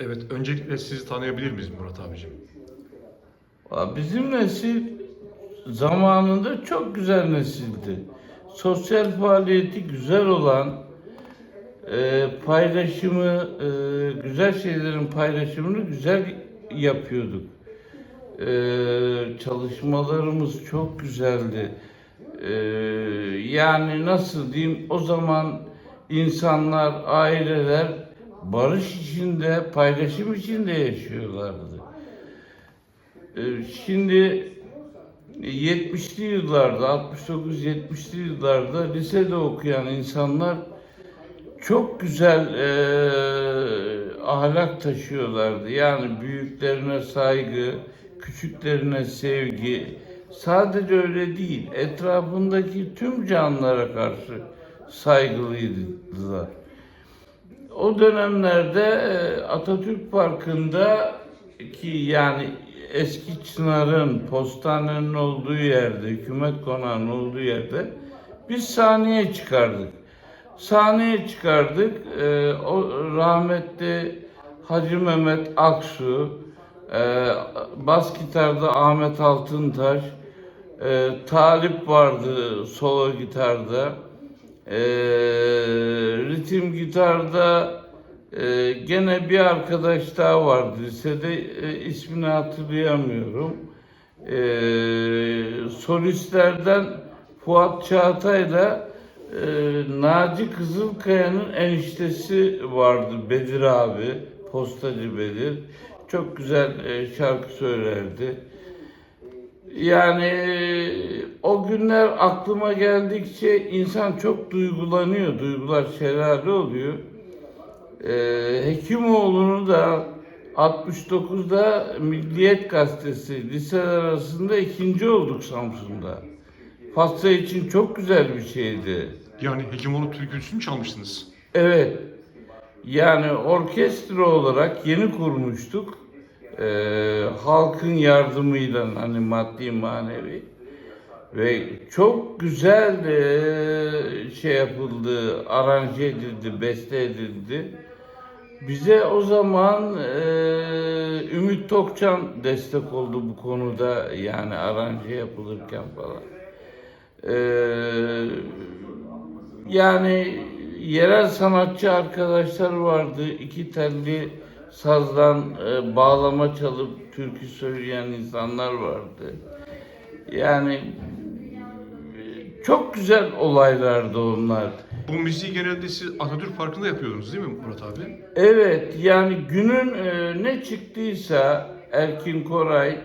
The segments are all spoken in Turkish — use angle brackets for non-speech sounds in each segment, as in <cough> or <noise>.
Evet, öncelikle sizi tanıyabilir miyiz Murat abicim? Bizim nesil zamanında çok güzel nesildi. Sosyal faaliyeti güzel olan, e, paylaşımı, e, güzel şeylerin paylaşımını güzel yapıyorduk. E, çalışmalarımız çok güzeldi. E, yani nasıl diyeyim, o zaman insanlar, aileler barış içinde, paylaşım içinde yaşıyorlardı. Ee, Şimdi 70'li yıllarda, 69-70'li yıllarda lisede okuyan insanlar çok güzel eee, ahlak taşıyorlardı. Yani büyüklerine saygı, küçüklerine sevgi. Sadece öyle değil, etrafındaki tüm canlılara karşı saygılıydılar. O dönemlerde e, Atatürk Parkı'nda ki yani eski Çınar'ın, postanenin olduğu yerde, hükümet konağının olduğu yerde biz sahneye çıkardık. Sahneye çıkardık. E, o rahmetli Hacı Mehmet Aksu, e, bas gitarda Ahmet Altıntaş, e, Talip vardı solo gitarda. Ee, ritim gitarda e, gene bir arkadaş daha vardı lisede e, ismini hatırlayamıyorum. Ee, solistlerden Fuat Çağatay'la e, Naci Kızılkaya'nın eniştesi vardı Bedir abi, postacı Bedir. Çok güzel e, şarkı söylerdi. Yani e, günler aklıma geldikçe insan çok duygulanıyor, duygular şelale oluyor. Ee, Hekimoğlu'nu da 69'da Milliyet Gazetesi liseler arasında ikinci olduk Samsun'da. Fasla için çok güzel bir şeydi. Yani Hekimoğlu türküsünü mü çalmıştınız? Evet. Yani orkestra olarak yeni kurmuştuk. Ee, halkın yardımıyla hani maddi manevi ve çok güzel e, şey yapıldı, aranje edildi, beste edildi. Bize o zaman e, Ümit Tokçan destek oldu bu konuda yani aranje yapılırken falan. E, yani yerel sanatçı arkadaşlar vardı. iki telli sazdan e, bağlama çalıp türkü söyleyen insanlar vardı. Yani çok güzel olaylardı onlar. Bu müziği genelde siz Atatürk Parkı'nda yapıyordunuz değil mi Murat abi? Evet yani günün e, ne çıktıysa Erkin Koray,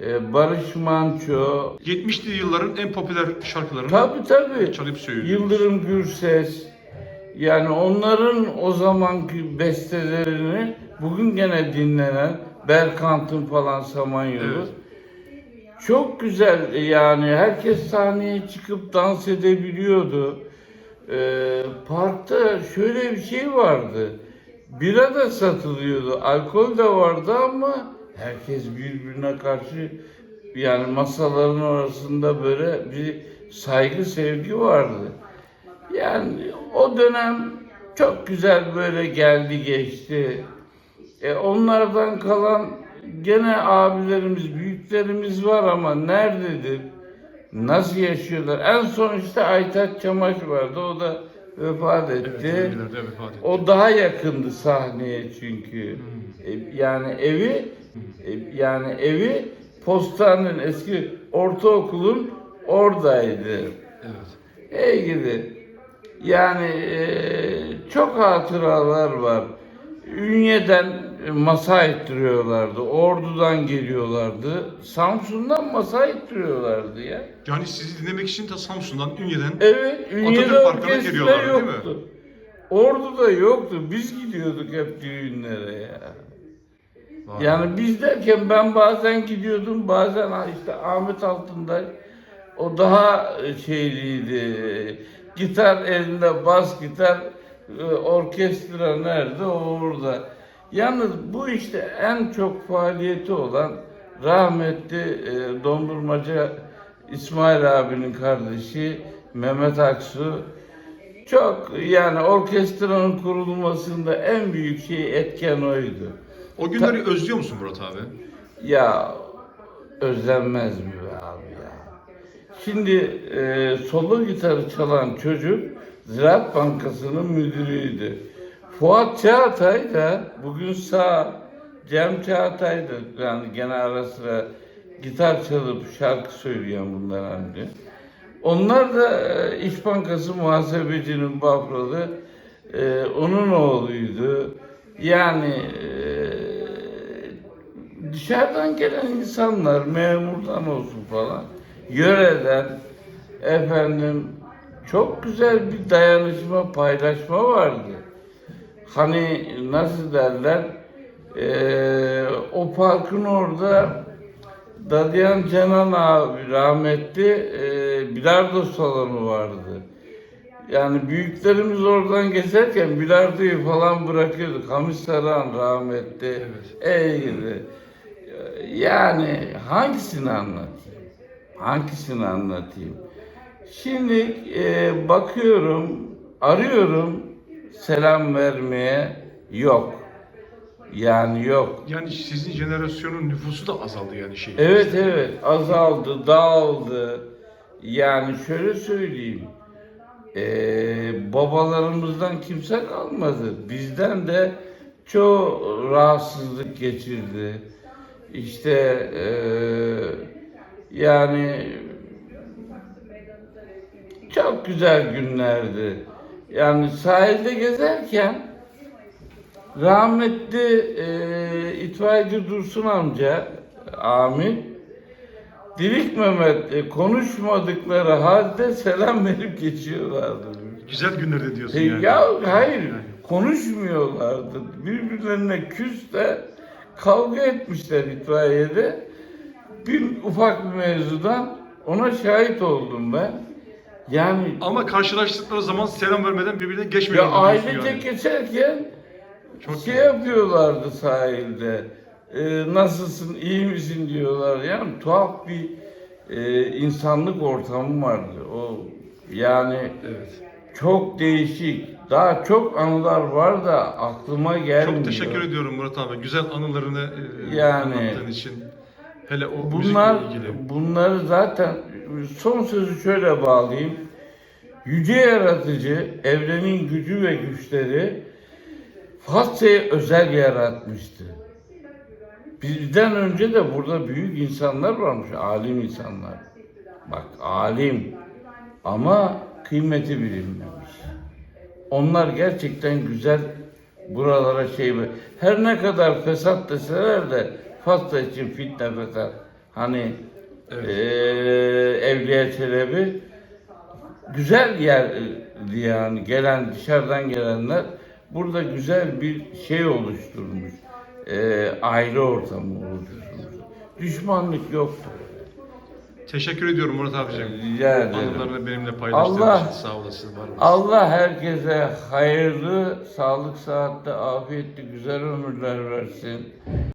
e, Barış Manço, 70'li yılların en popüler şarkılarını tabi tabi çalıp söylüyoruz. Yıldırım Gürses yani onların o zamanki bestelerini bugün gene dinlenen Berkant'ın falan Samanyolu Evet. Çok güzel yani herkes sahneye çıkıp dans edebiliyordu. Ee, parkta şöyle bir şey vardı. Bira da satılıyordu, alkol de vardı ama herkes birbirine karşı yani masaların arasında böyle bir saygı sevgi vardı. Yani o dönem çok güzel böyle geldi geçti. E, onlardan kalan gene abilerimiz, büyüklerimiz var ama nerededir? Nasıl yaşıyorlar? En son işte Aytaç Çamaş vardı. O da vefat etti. Evet, vefat etti. O daha yakındı sahneye çünkü. E, yani evi e, yani evi postanenin eski ortaokulun oradaydı. Evet. Ey gidi. Yani e, çok hatıralar var. Ünye'den masa ettiriyorlardı. Ordu'dan geliyorlardı. Samsun'dan masa ettiriyorlardı ya. Yani sizi dinlemek için de Samsun'dan, Ünye'den Evet, Ünye'de Atatürk Parkı'na geliyorlardı, değil mi? yoktu. Ordu'da yoktu. Biz gidiyorduk hep düğünlere ya. Vay. Yani biz derken ben bazen gidiyordum, bazen işte Ahmet Altınday o daha şeyliydi. Gitar elinde, bas gitar, e, orkestra nerede? O orada. Yalnız bu işte en çok faaliyeti olan rahmetli e, dondurmacı İsmail abinin kardeşi Mehmet Aksu. Çok yani orkestranın kurulmasında en büyük şey etken oydu. O günleri özlüyor musun Murat abi? Ya özlenmez mi be abi ya? Şimdi e, solo gitarı çalan çocuk Ziraat Bankası'nın müdürüydü. Fuat Çağatay da bugün sağ Cem Çağatay da yani gene ara sıra gitar çalıp şarkı söyleyen bunlar hani. Onlar da e, İş Bankası muhasebecinin bafralı e, onun oğluydu. Yani e, dışarıdan gelen insanlar memurdan olsun falan yöreden efendim çok güzel bir dayanışma paylaşma vardı. Hani nasıl derler e, o parkın orada Dadyan Canan abi rahmetli e, bilardo salonu vardı. Yani büyüklerimiz oradan geçerken bilardoyu falan bırakıyorduk. Hamis Saran rahmetli. Evet. Gidi. Yani hangisini anlatayım? Hangisini anlatayım? Şimdi e, bakıyorum, arıyorum selam vermeye yok. Yani yok. Yani sizin jenerasyonun nüfusu da azaldı yani şey. Evet evet azaldı, dağıldı. Yani şöyle söyleyeyim. Ee, babalarımızdan kimse kalmadı. Bizden de çoğu rahatsızlık geçirdi. İşte ee, yani çok güzel günlerdi. Yani sahilde gezerken rahmetli e, itfaiyeci Dursun amca amin Dilik Mehmet e, konuşmadıkları halde selam <laughs> verip geçiyorlardı. Güzel günlerde diyorsun E, yani. ya hayır konuşmuyorlardı. Birbirlerine küs de kavga etmişler itfaiyede. Bir ufak bir mevzudan ona şahit oldum ben. Yani Ama karşılaştıkları zaman selam vermeden birbirine geçmiyor. ya ailece geçerken Çok şey güzel. yapıyorlardı sahilde. Ee, nasılsın, iyi misin diyorlar. Yani tuhaf bir e, insanlık ortamı vardı. O yani Evet. çok değişik. Daha çok anılar var da aklıma gelmiyor. Çok teşekkür ediyorum Murat abi. Güzel anılarını e, Yani- anlattığın için. Hele o Bunlar ilgili. bunları zaten son sözü şöyle bağlayayım. Yüce yaratıcı evrenin gücü ve güçleri Fasya'yı özel yaratmıştı. Bizden önce de burada büyük insanlar varmış, alim insanlar. Bak alim ama kıymeti bilinmemiş. Onlar gerçekten güzel buralara şey her ne kadar fesat deseler de Fasla için fitne fesat. Hani Evet. eee Evliya Çelebi güzel yerdi yani gelen dışarıdan gelenler burada güzel bir şey oluşturmuş. Eee aile ortamı oluşturmuş. Düşmanlık yoktu. Teşekkür ediyorum Murat abicim. Rica ederim. Anılarını benimle paylaştığın Allah- için sağ olasın. Var. Allah herkese hayırlı, sağlık, saatte, afiyetli, güzel ömürler versin.